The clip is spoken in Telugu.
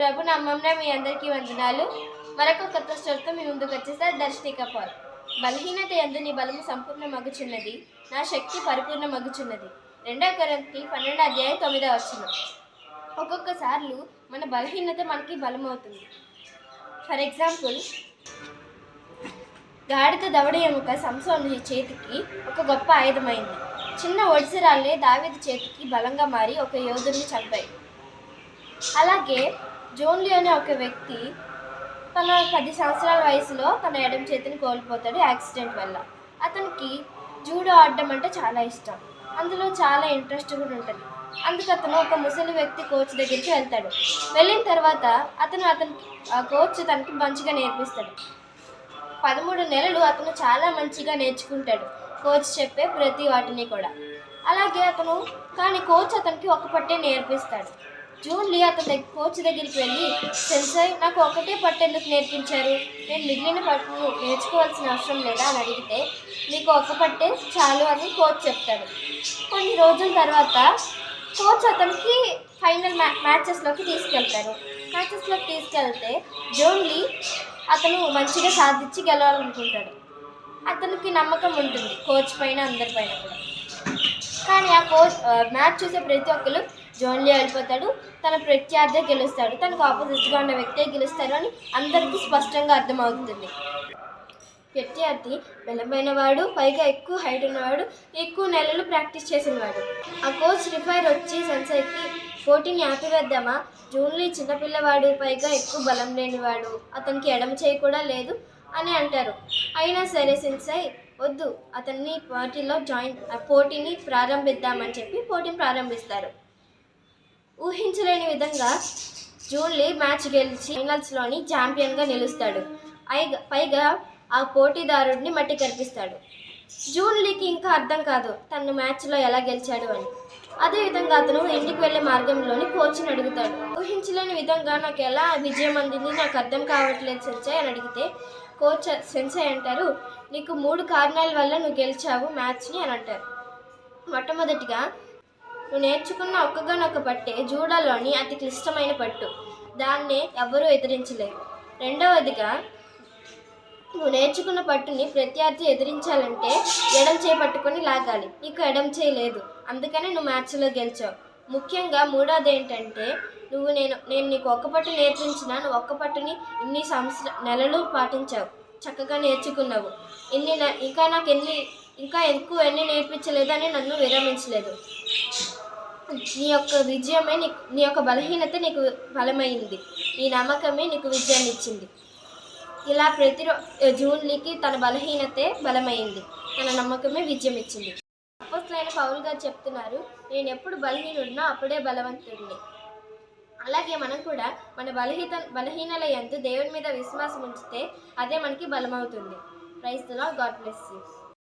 ప్రభు నామంలో మీ అందరికీ వందనాలు. మరొక కొత్త స్టోర్తో మీ ముందుకు వచ్చేసారి దర్శిని కపాల్ బలహీనత ఎందు నీ బలము సంపూర్ణ మగుచున్నది. నా శక్తి పరిపూర్ణ మగుచున్నది. రెండో కొరంతి పన్నెండు అధ్యాయం తొమ్మిదో వచ్చిన ఒక్కొక్కసార్లు మన బలహీనత మనకి బలమవుతుంది. ఫర్ ఎగ్జాంపుల్ గాడిద దవడ ఎముక సంసోను చేతికి ఒక గొప్ప ఆయుధమైంది. చిన్న ఒడిసిరాళ్ళే దావిద చేతికి బలంగా మారి ఒక యోధుడిని చంపాయి. అలాగే జోన్లీ అనే ఒక వ్యక్తి తన పది సంవత్సరాల వయసులో తన ఎడమ చేతిని కోల్పోతాడు యాక్సిడెంట్ వల్ల. అతనికి జూడో ఆడడం అంటే చాలా ఇష్టం. అందులో చాలా ఇంట్రెస్ట్ కూడా ఉంటుంది. అందుకు అతను ఒక ముసలి వ్యక్తి కోచ్ దగ్గరికి వెళ్తాడు. వెళ్ళిన తర్వాత అతను అతనికి ఆ కోచ్ తనకి మంచిగా నేర్పిస్తాడు. పదమూడు నెలలు అతను చాలా మంచిగా నేర్చుకుంటాడు. కోచ్ చెప్పే ప్రతి వాటిని కూడా. అలాగే అతను కానీ కోచ్ అతనికి ఒక పట్టే నేర్పిస్తాడు. జూన్లీ అతని కోచ్ దగ్గరికి వెళ్ళి సెన్సై నాకు ఒకటే పట్టు ఎందుకు నేర్పించారు? నేను మిగిలిన పట్టు నేర్చుకోవాల్సిన అవసరం లేదా? అని అడిగితే నీకు ఒక పట్టే చాలు అని కోచ్ చెప్తాడు. కొన్ని రోజుల తర్వాత కోచ్ అతనికి ఫైనల్ మ్యా మ్యాచెస్లోకి తీసుకెళ్తారు మ్యాచెస్లోకి తీసుకెళ్తే జోన్లీ అతను మంచిగా సాధించి గెలవాలనుకుంటాడు. అతనికి నమ్మకం ఉంటుంది కోచ్ పైన అందరి పైన కూడా. కానీ ఆ కోచ్ మ్యాచ్ చూసే ప్రతి ఒక్కరు జోన్లీ వెళ్ళిపోతాడు. తన ప్రత్యర్థి గెలుస్తాడు. తనకు ఆపోజిట్గా ఉన్న వ్యక్తే గెలుస్తారు అని అందరికీ స్పష్టంగా అర్థమవుతుంది. ప్రత్యర్థి బలమైన వాడు పైగా ఎక్కువ హైట్ ఉన్నవాడు ఎక్కువ నెలలు ప్రాక్టీస్ చేసినవాడు. ఆ కోచ్ రిఫైర్ వచ్చి సెన్సైకి పోటీని ఆపివేద్దామా? జూన్లీ చిన్నపిల్లవాడు పైగా ఎక్కువ బలం లేనివాడు అతనికి ఎడమ చేయి కూడా లేదు అని అంటారు. అయినా సరే సెన్సై వద్దు అతన్ని పోటీలో జాయిన్ పోటీని ప్రారంభిద్దామని చెప్పి పోటీని ప్రారంభిస్తారు. ఊహించలేని విధంగా జూన్లీ మ్యాచ్ గెలిచి ఫైనల్స్లోని ఛాంపియన్గా నిలుస్తాడు. పైగా పైగా ఆ పోటీదారుడిని మట్టి కనిపిస్తాడు జూన్లీకి ఇంకా అర్థం కాదు తను మ్యాచ్లో ఎలా గెలిచాడు అని. అదేవిధంగా అతను ఇంటికి వెళ్ళే మార్గంలోని కోచ్ని అడుగుతాడు. ఊహించలేని విధంగా నాకు ఎలా విజయం అందింది నాకు అర్థం కావట్లేదు సెన్సై అని అడిగితే కోచ్ సెన్సై అంటారు నీకు మూడు కారణాల వల్ల నువ్వు గెలిచావు మ్యాచ్ని అని అంటారు. మొట్టమొదటిగా నువ్వు నేర్చుకున్న ఒక్కగానొక్క పట్టే జూడాలోని అతి క్లిష్టమైన పట్టు. దాన్నే ఎవ్వరూ ఎదిరించలేరు. రెండవదిగా నువ్వు నేర్చుకున్న పట్టుని ప్రత్యర్థి ఎదిరించాలంటే ఎడం చేయి పట్టుకొని లాగాలి. నీకు ఎడం చేయలేదు అందుకనే నువ్వు మ్యాచ్లో గెలిచావు. ముఖ్యంగా మూడోది ఏంటంటే నువ్వు నేను నేను నీకు ఒక్క పట్టు నేర్పించిన నువ్వు ఒక్క పట్టుని ఇన్ని సంవత్సర నెలలు పాటించావు. చక్కగా నేర్చుకున్నావు. ఇన్ని ఇంకా నాకు ఎన్ని ఇంకా ఎక్కువ ఎన్ని నేర్పించలేదని నన్ను విరమించలేదు. నీ యొక్క విజయమే నీకు నీ యొక్క బలహీనత నీకు బలమైంది. నీ నమ్మకమే నీకు విజయాన్ని ఇచ్చింది. ఇలా ప్రతి జూన్లీకి తన బలహీనతే బలమైంది. తన నమ్మకమే విజయం ఇచ్చింది. అపోస్తులైన పౌల్ గారు చెప్తున్నారు నేను ఎప్పుడు బలహీనుడినో అప్పుడే బలవంతుడిని. అలాగే మనం కూడా మన బలహీన బలహీనల ఎందు దేవుని మీద విశ్వాసం ఉంచితే అదే మనకి బలమవుతుంది. Praise lord God bless you.